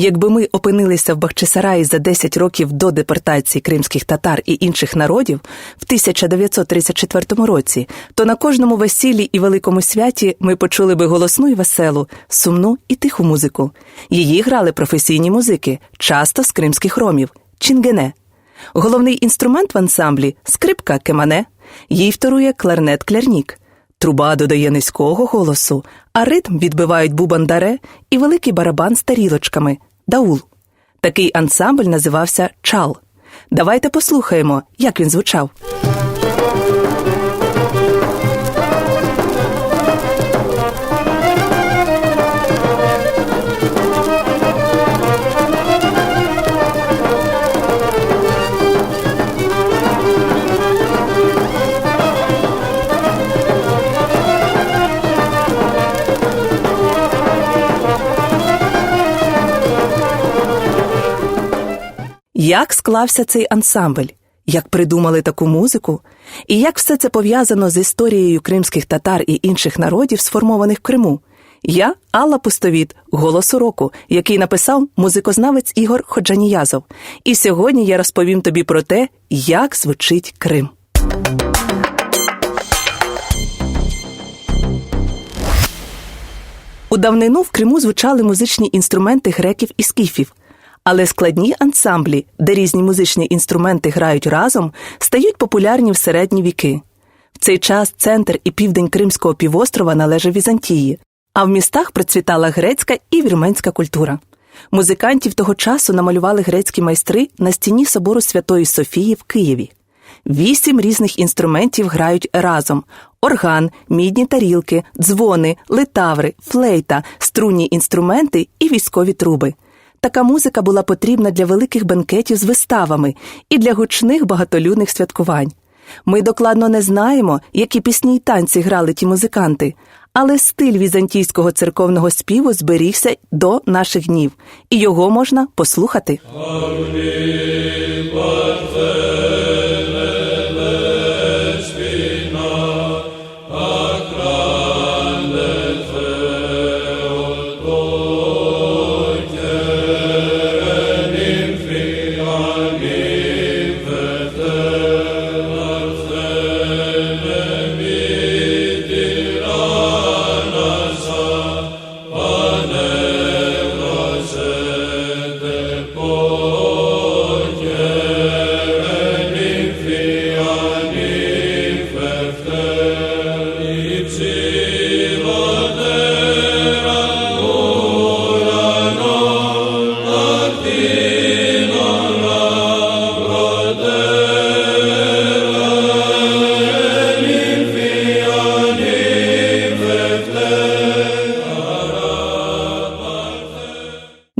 Якби ми опинилися в Бахчисараї за 10 років до депортації кримських татар і інших народів в 1934 році, то на кожному весіллі і великому святі ми почули би голосну і веселу, сумну і тиху музику. Її грали професійні музики, часто з кримських ромів чінгене. Головний інструмент в ансамблі скрипка кемане, їй вторує кларнет клярнік. Труба додає низького голосу, а ритм відбивають бубандаре і великий барабан з тарілочками даул. Такий ансамбль називався чал. Давайте послухаємо, як він звучав. Склався цей ансамбль, як придумали таку музику, і як все це пов'язано з історією кримських татар і інших народів, сформованих в Криму? Я Алла Пустовіт, голос уроку, який написав музикознавець Ігор Ходжаніязов. І сьогодні я розповім тобі про те, як звучить Крим. У давнину в Криму звучали музичні інструменти греків і скіфів. Але складні ансамблі, де різні музичні інструменти грають разом, стають популярні в середні віки. В цей час центр і південь Кримського півострова належав Візантії, а в містах процвітала грецька і вірменська культура. Музикантів того часу намалювали грецькі майстри на стіні собору Святої Софії в Києві. Вісім різних інструментів грають разом: орган, мідні тарілки, дзвони, литаври, флейта, струнні інструменти і військові труби. Така музика була потрібна для великих бенкетів з виставами і для гучних багатолюдних святкувань. Ми докладно не знаємо, які пісні й танці грали ті музиканти, але стиль візантійського церковного співу зберігся до наших днів, і його можна послухати.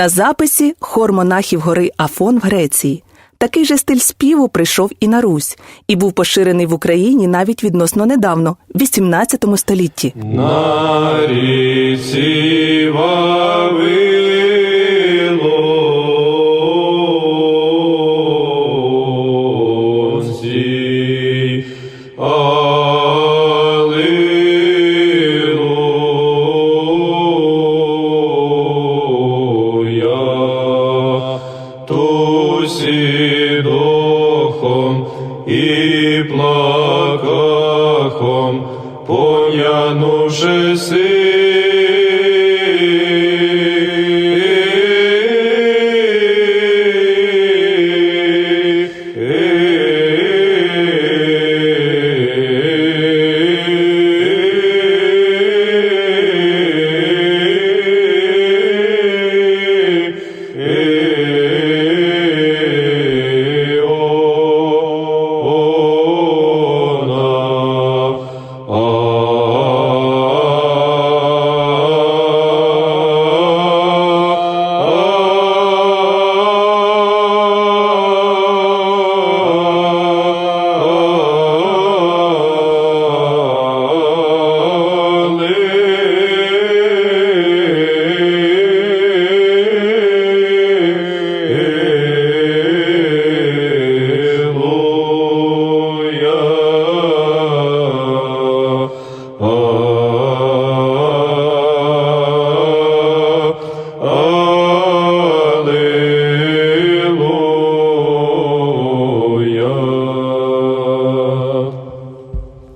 На записі хор монахів гори Афон в Греції. Такий же стиль співу прийшов і на Русь, і був поширений в Україні навіть відносно недавно, в 18 столітті. На ріці Вавилонській, плакахом, понянувши си.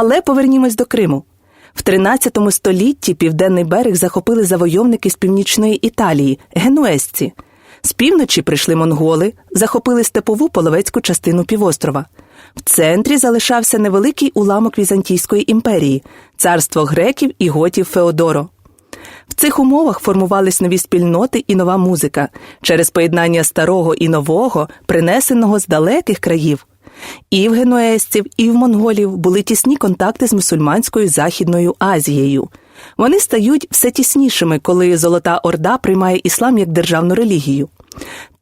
Але повернімось до Криму. В 13 столітті південний берег захопили завойовники з північної Італії, генуезці. З півночі прийшли монголи, захопили степову половецьку частину півострова. В центрі залишався невеликий уламок Візантійської імперії царство греків і готів Феодоро. В цих умовах формувались нові спільноти і нова музика через поєднання старого і нового, принесеного з далеких країв. І в генуезців, і в монголів були тісні контакти з мусульманською Західною Азією. Вони стають все тіснішими, коли Золота Орда приймає іслам як державну релігію.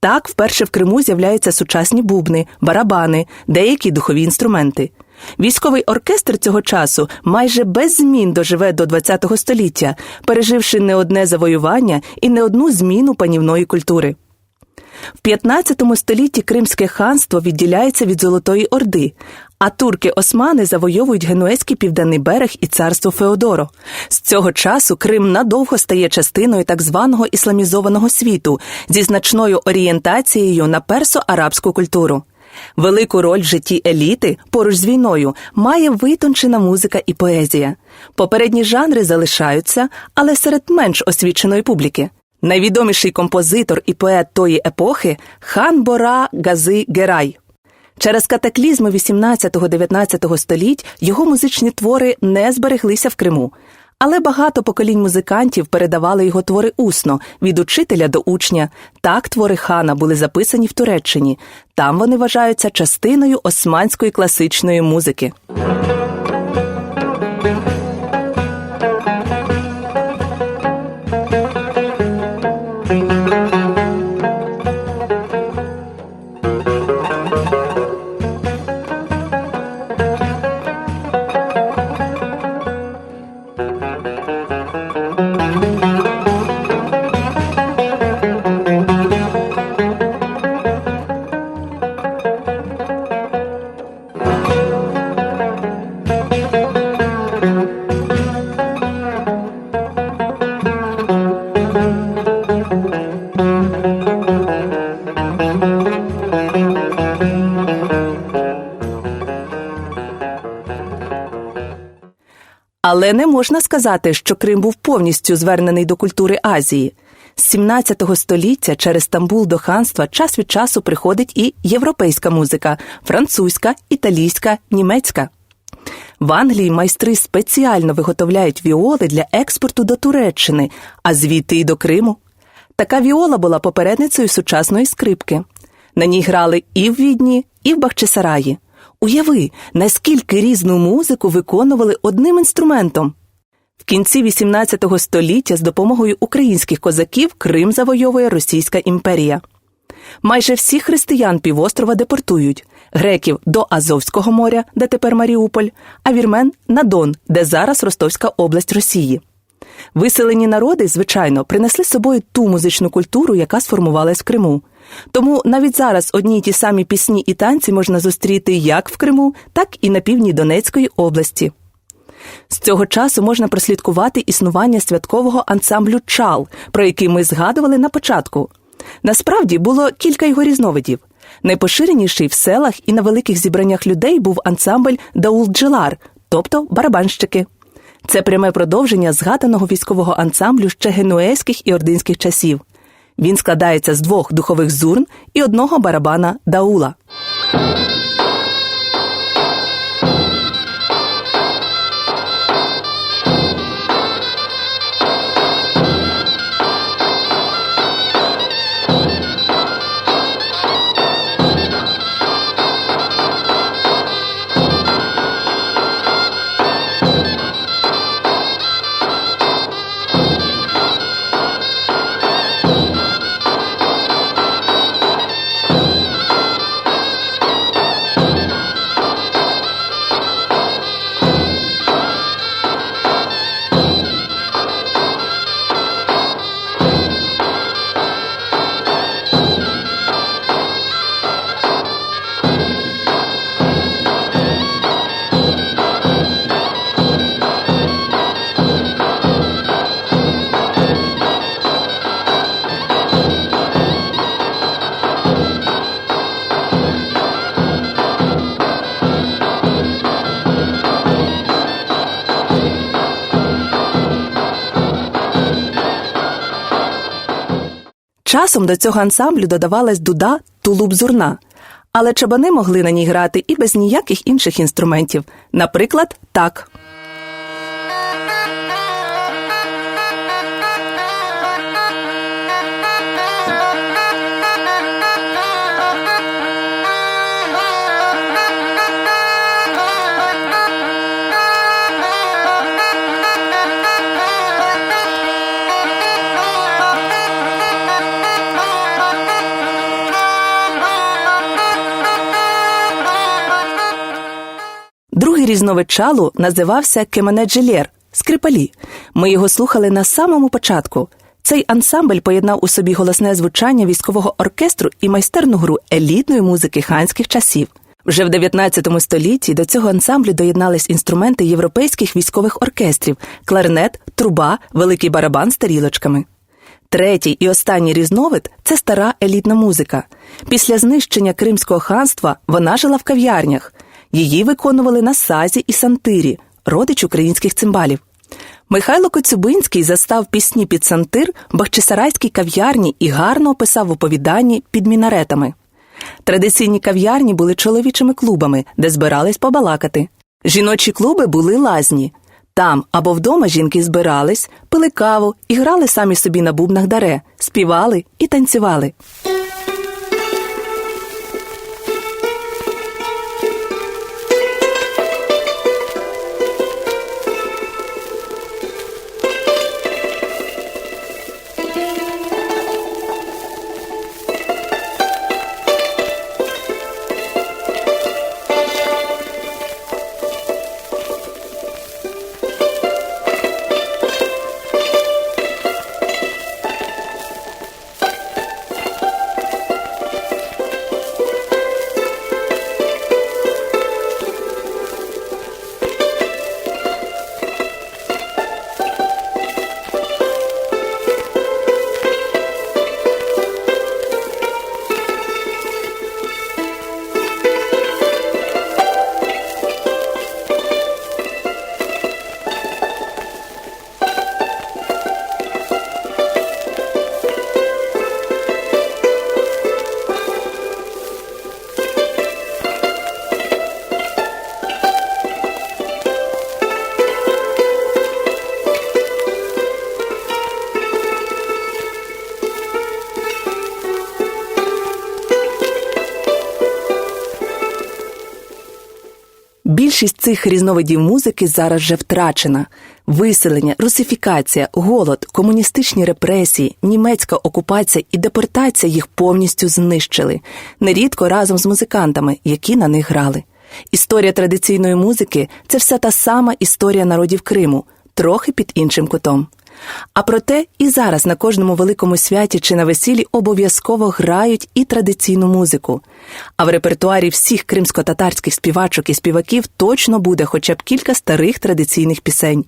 Так, вперше в Криму з'являються сучасні бубни, барабани, деякі духові інструменти. Військовий оркестр цього часу майже без змін доживе до ХХ століття, переживши не одне завоювання і не одну зміну панівної культури. В 15 столітті Кримське ханство відділяється від Золотої Орди, а турки-османи завойовують генуезький південний берег і царство Феодоро. З цього часу Крим надовго стає частиною так званого ісламізованого світу зі значною орієнтацією на персо-арабську культуру. Велику роль в житті еліти поруч з війною має витончена музика і поезія. Попередні жанри залишаються, але серед менш освіченої публіки. Найвідоміший композитор і поет тої епохи хан Бора Гази Герай. Через катаклізми 18-19 століть його музичні твори не збереглися в Криму, але багато поколінь музикантів передавали його твори усно від учителя до учня. Так твори хана були записані в Туреччині. Там вони вважаються частиною османської класичної музики. Але не можна сказати, що Крим був повністю звернений до культури Азії. З 17 століття через Стамбул до ханства час від часу приходить і європейська музика французька, італійська, німецька. В Англії майстри спеціально виготовляють віоли для експорту до Туреччини, а звідти й до Криму. Така віола була попередницею сучасної скрипки. На ній грали і в Відні, і в Бахчисараї. Уяви, наскільки різну музику виконували одним інструментом. В кінці XVIII століття з допомогою українських козаків Крим завойовує Російська імперія. Майже всіх християн півострова депортують греків до Азовського моря, де тепер Маріуполь, а вірмен на Дон, де зараз Ростовська область Росії. Виселені народи, звичайно, принесли з собою ту музичну культуру, яка сформувалась в Криму. Тому навіть зараз одні й ті самі пісні і танці можна зустріти як в Криму, так і на півдні Донецької області. З цього часу можна прослідкувати існування святкового ансамблю Чал, про який ми згадували на початку. Насправді було кілька його різновидів. Найпоширеніший в селах і на великих зібраннях людей був ансамбль Даул-Джилар, тобто барабанщики. Це пряме продовження згаданого військового ансамблю ще генуезьких і ординських часів. Він складається з двох духових зурн і одного барабана даула. Часом до цього ансамблю додавалась дуда тулуб зурна, але чабани могли на ній грати і без ніяких інших інструментів, наприклад, так. Різновид чалу називався кеменеджелєр скрипалі. Ми його слухали на самому початку. Цей ансамбль поєднав у собі голосне звучання військового оркестру і майстерну гру елітної музики ханських часів. Вже в 19 столітті до цього ансамблю доєднались інструменти європейських військових оркестрів кларнет, труба, великий барабан з тарілочками. Третій і останній різновид це стара елітна музика. Після знищення Кримського ханства вона жила в кав'ярнях. Її виконували на сазі і сантирі, родич українських цимбалів. Михайло Коцюбинський застав пісні під сантир в Бахчисарайській кав'ярні і гарно описав в оповіданні під мінаретами. Традиційні кав'ярні були чоловічими клубами, де збирались побалакати. Жіночі клуби були лазні. Там або вдома жінки збирались, пили каву і грали самі собі на бубнах даре, співали і танцювали. Більшість цих різновидів музики зараз вже втрачена. Виселення, русифікація, голод, комуністичні репресії, німецька окупація і депортація їх повністю знищили, нерідко разом з музикантами, які на них грали. Історія традиційної музики це все та сама історія народів Криму, трохи під іншим кутом. А проте і зараз на кожному великому святі чи на весіллі обов'язково грають і традиційну музику. А в репертуарі всіх кримсько-татарських співачок і співаків точно буде хоча б кілька старих традиційних пісень.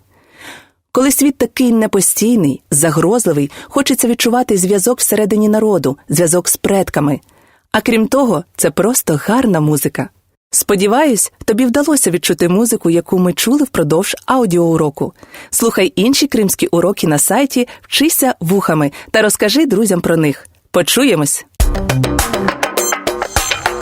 Коли світ такий непостійний, загрозливий, хочеться відчувати зв'язок всередині народу, зв'язок з предками. А крім того, це просто гарна музика. Сподіваюсь, тобі вдалося відчути музику, яку ми чули впродовж аудіоуроку. Слухай інші кримські уроки на сайті, вчися вухами та розкажи друзям про них. Почуємось!